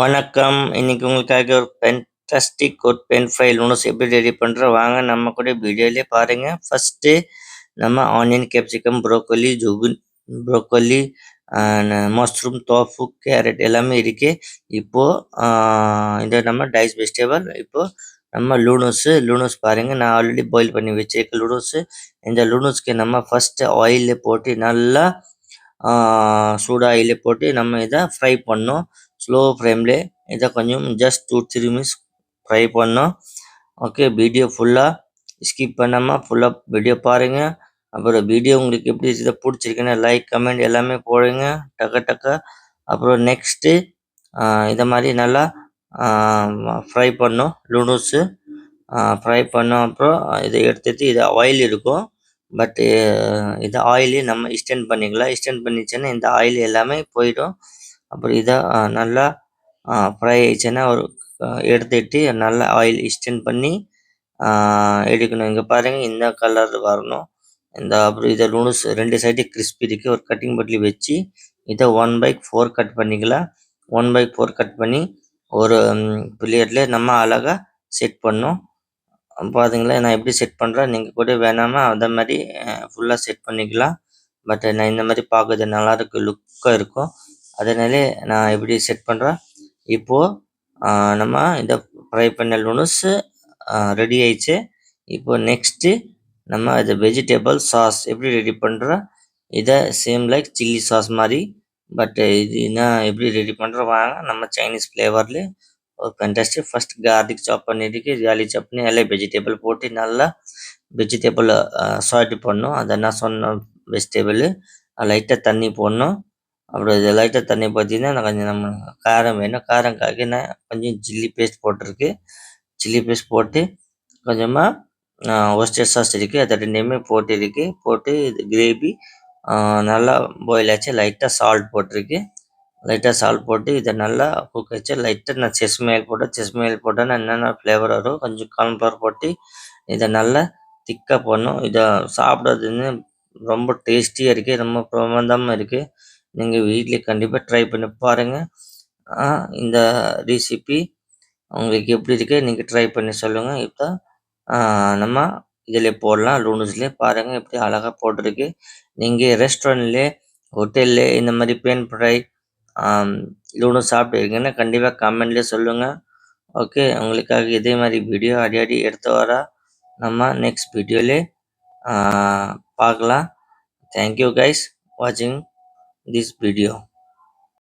வணக்கம். இன்னைக்கு உங்களுக்காக ஒரு ஃபென்டாஸ்டிக் ஒரு பென் ஃப்ரை நூடுல்ஸ் எப்படி ரெடி பண்ணுறோம் வாங்க நம்ம கூட வீடியோலேயே பாருங்க. ஃபஸ்ட்டு நம்ம onion capsicum broccoli zucchini broccoli mushroom tofu carrot எல்லாமே இருக்கு. இப்போ இந்த நம்ம டைஸ் வெஜிடபிள் இப்போ நம்ம லூனோஸு லூனோஸ் பாருங்க. நான் ஆல்ரெடி பாயில் பண்ணி வச்சிருக்கேன் லூனோஸு இந்த லூனோஸ்க்கு நம்ம ஃபர்ஸ்ட் ஆயிலில் போட்டு நல்லா சூடு ஆயிலில் போட்டு நம்ம இதை ஃப்ரை பண்ணோம். ஸ்லோ ஃப்ளேமில் இதை கொஞ்சம் just two three minutes fry பண்ணோம் ஓகே வீடியோ ஃபுல்லாக ஸ்கிப் பண்ணாமல் ஃபுல்லாக வீடியோ பாருங்க அப்புறம் வீடியோ உங்களுக்கு எப்படி இதை பிடிச்சிருக்குன்னு லைக் கமெண்ட் எல்லாமே போடுங்க டக்க டக்க அப்புறம் நெக்ஸ்ட்டு இதை மாதிரி நல்லா ஃப்ரை பண்ணோம் நூடுல்ஸு ஃப்ரை பண்ணோம் அப்புறம் இதை எடுத்துட்டு இது ஆயில் இருக்கும் பட்டு இது ஆயிலே நம்ம எக்ஸ்டெண்ட் பண்ணிக்கலாம் எக்ஸ்டெண்ட் பண்ணிச்சுன்னா இந்த ஆயில் எல்லாமே போயிடும் அப்புறம் இதை நல்லா ஃப்ரை ஆயிடுச்சுன்னா ஒரு எடுத்துட்டு நல்லா ஆயில் எக்ஸ்டெண்ட் பண்ணி எடுக்கணும். இங்கே பாருங்க இந்த கலர் வரணும். இந்த அப்புறம் இதை நூடுல்ஸ் ரெண்டு சைடு கிறிஸ்பி இருக்கு. ஒரு கட்டிங் பட்லி வச்சு இதை ஒன் பைக் ஃபோர் கட் பண்ணிக்கலாம். ஒன் பைக் ஃபோர் கட் பண்ணி ஒரு பிளேட்ல நம்ம அழகாக செட் பண்ணோம் பாத்தீங்களா? நான் எப்படி செட் பண்ணுறேன் நீங்கள் கூட வேணாமா அதே மாதிரி ஃபுல்லாக செட் பண்ணிக்கலாம். பட் நான் இந்த மாதிரி பார்க்கறது நல்லா இருக்கு லுக்காக இருக்கும். அதனால நான் எப்படி செட் பண்ணுறேன் இப்போ நம்ம இந்த ஃப்ரை பண்ண நூடுல்ஸ் ரெடி ஆயிடுச்சு. இப்போ நெக்ஸ்ட் நம்ம இது வெஜிடபிள் சாஸ் எப்படி ரெடி பண்ணுறோம் இதை சேம் லைக் சில்லி சாஸ் மாதிரி. பட் இது என்ன எப்படி ரெடி பண்றோம் வாங்க நம்ம சைனீஸ் ஃப்ளேவரில் ஒரு ஃபேண்டாஸ்டிக் ஃபர்ஸ்ட் கார்லிக் சாப் பண்ணிட்டு கார்லிக் சாப் பண்ணி எல்லாம் வெஜிடபிள் போட்டு நல்லா வெஜிடபிள் சால்ட் பண்ணணும் அதை நான் சொன்ன வெஜிடபிள் லைட்டாக தண்ணி போடணும். அப்புறம் இது லைட்டாக தண்ணி பார்த்தீங்கன்னா நான் கொஞ்சம் நம்ம காரம் வேணும். காரம்காக நான் கொஞ்சம் சில்லி பேஸ்ட் போட்டிருக்கு. சில்லி பேஸ்ட் போட்டு கொஞ்சமாக ஒஸ்டர் சாஸ் இருக்குது அது ரெண்டுமே போட்டு இருக்கு போட்டு இது கிரேவி நல்லா பாயில் ஆச்சு. லைட்டாக சால்ட் போட்டிருக்கு. லைட்டாக சால்ட் போட்டு இதை நல்லா குக் வச்சு லைட்டாக நான் செஸ் ஆயில் போட்டேன் செஸ் மேல் போட்டேன்னா என்னென்ன ஃப்ளேவர் வரும் கொஞ்சம் கார்ன்ஃப்ளவர் போட்டு இதை நல்லா திக்காக பண்ணும் இதை சாப்பிட்றதுன்னு ரொம்ப டேஸ்டியாக இருக்குது ரொம்ப பிரமாதமாக இருக்குது நீங்கள் வீட்டில் கண்டிப்பாக ட்ரை பண்ணி பாருங்கள் இந்த ரெசிபி உங்களுக்கு எப்படி இருக்கு நீங்கள் ட்ரை பண்ணி சொல்லுங்கள் இப்போ நம்ம இதில் போடலாம் லூனூஸ்லேயே பாருங்கள் எப்படி அழகாக போட்டிருக்கு. நீங்கள் ரெஸ்டாரண்ட்லே ஹோட்டல்லே இந்த மாதிரி பேன் ஃப்ரை லூனூஸ் சாப்பிட்டுருக்கீங்கன்னா கண்டிப்பாக கமெண்ட்லேயே சொல்லுங்கள் ஓகே உங்களுக்காக இதே மாதிரி வீடியோ அடி அடி எடுத்து வர நம்ம நெக்ஸ்ட் வீடியோலே பார்க்கலாம். தேங்க்யூ கைஸ் வாட்சிங் திஸ் வீடியோ